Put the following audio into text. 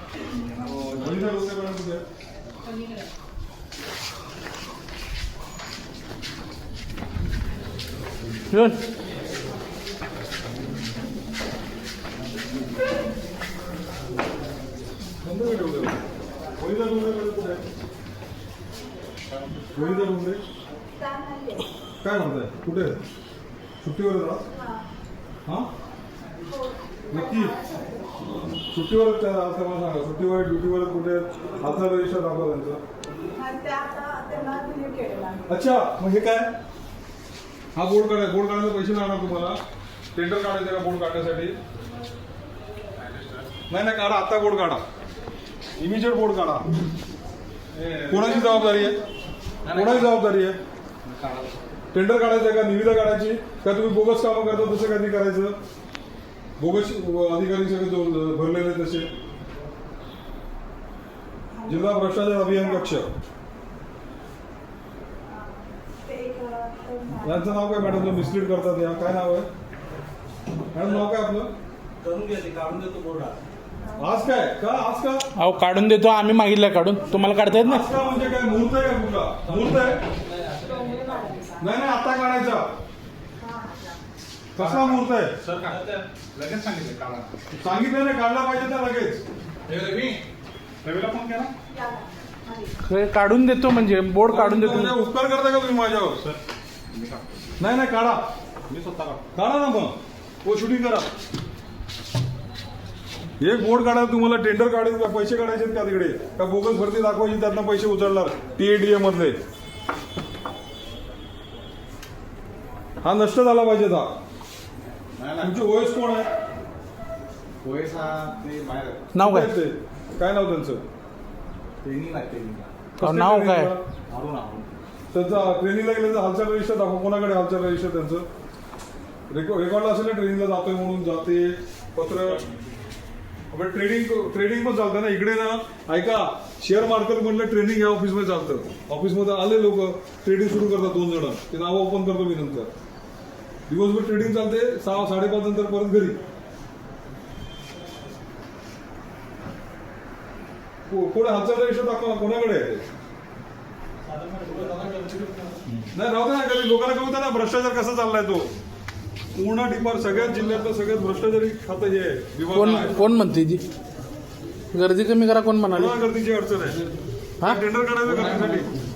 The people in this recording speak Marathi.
वहिनीचा डोसे मॅडम कुठे आहे? येऊन बंद का ठेवलं? वहिनीचा डोसे मॅडम कुठे आहे? वहिनीचा डोसे काय म्हणताय कुठे आहे? सुट्टीवर आहे का? हा नक्की सुट्टीवर आहेत त्या असं मला सांगा. सुट्टीवर आहे, ड्युटीवर कुठे? आता रजिस्टर दाखवा त्यांचं अच्छा मग हे काय? हा बोर्ड काढाय बोर्ड काढायला पैसे लागणार तुम्हाला. टेंडर काढायचं का बोर्ड काढण्यासाठी? नाही नाही काढा आता बोर्ड काढा. इमिजिएट बोर्ड काढा. कोणाची जबाबदारी आहे? कोणाची जबाबदारी आहे? टेंडर काढायचं आहे का? निविदा काढायची? का तुम्ही बोगस कामं करता तसं काही करायचं? बोगस अधिकारी सगळे जो- भरलेले तसे. जिल्हा भ्रष्टाचार अभियान कक्ष. यांचं नाव काय मॅडम? जो मिसलीड करतात या. काय नाव आहे? मॅडम नाव काय आपलं? करून घ्या ते काढून देतो बोर्ड आज काय? का? आज का? अहो काढून देतो आम्ही मागितलं काढून. तुम्हाला काढता येत नाही? म्हणजे काय? मुहूर्त आहे का कुठला? मुहूर्त आहे? नाही नाही आता काढायचा. कसा मुहूर्त आहे? सर काय? लगेच सांगितलं काढा. सांगितलं नाही काढला पाहिजे ना लगेच. हे रवी रवीला फोन केला? हे काढून देतो म्हणजे बोर्ड काढून देतो. म्हणजे उपकार करता का तुम्ही माझ्यावर? सर मी काढतो. नाही नाही काढा. मी स्वतः काढतो. काढा ना मग. हो शूटिंग करा. एक बोर्ड काढा तुम्हाला टेंडर काढायचे का? पैसे काढायचे आहेत का तिकडे? का बोगस भरती दाखवायची त्यातनं पैसे उचलणार? टीएडीए मधले. हा नष्ट झाला पाहिजे हा तुमचे ओएस कोण आहे? पैसा ते बाहेर आहे. नाव काय? कुठे आहेत ते? काय नाव त्यांचं? ट्रेनिंग आहे नाव काय? आवडून त्यांचा ट्रेनिंगला गेलं तर हालचाल रजिस्टर दाखवा. कोणाकडे हालचाल रजिस्टर त्यांचं? रेकॉर्ड रेकॉर्डला असेल ना ट्रेनिंगला जातोय म्हणून जाते. पत्र आपण ट्रेडिंग ट्रेडिंग पण चालतं ना. इकडे ना ऐका शेअर मार्केट मधलं ट्रेनिंग या ऑफिसमध्ये चालतं. ऑफिसमध्ये आले लोक ट्रेडिंग सुरू करतात दोन जण. ते नाव ओपन करतो मी नंतर. दिवसभर ट्रेडिंग चालते सहा साडेपाच नंतर परत घरी. कोणी हालचाल रजिस्टर दाखवा कोणाकडे? नाही राहू ना कधी लोकांना कळू द्या ना भ्रष्टाचार कसा चाललाय तो. पूर्ण डिपार सगळ्यात जिल्ह्यातलं सगळ्यात भ्रष्टाचारी खातं हे कोण. कोण म्हणते ती? गर्दी कमी करा कोण म्हणाले? गर्दीची अडचण आहे? हा? टेंडर काढायचं गर्दीसाठी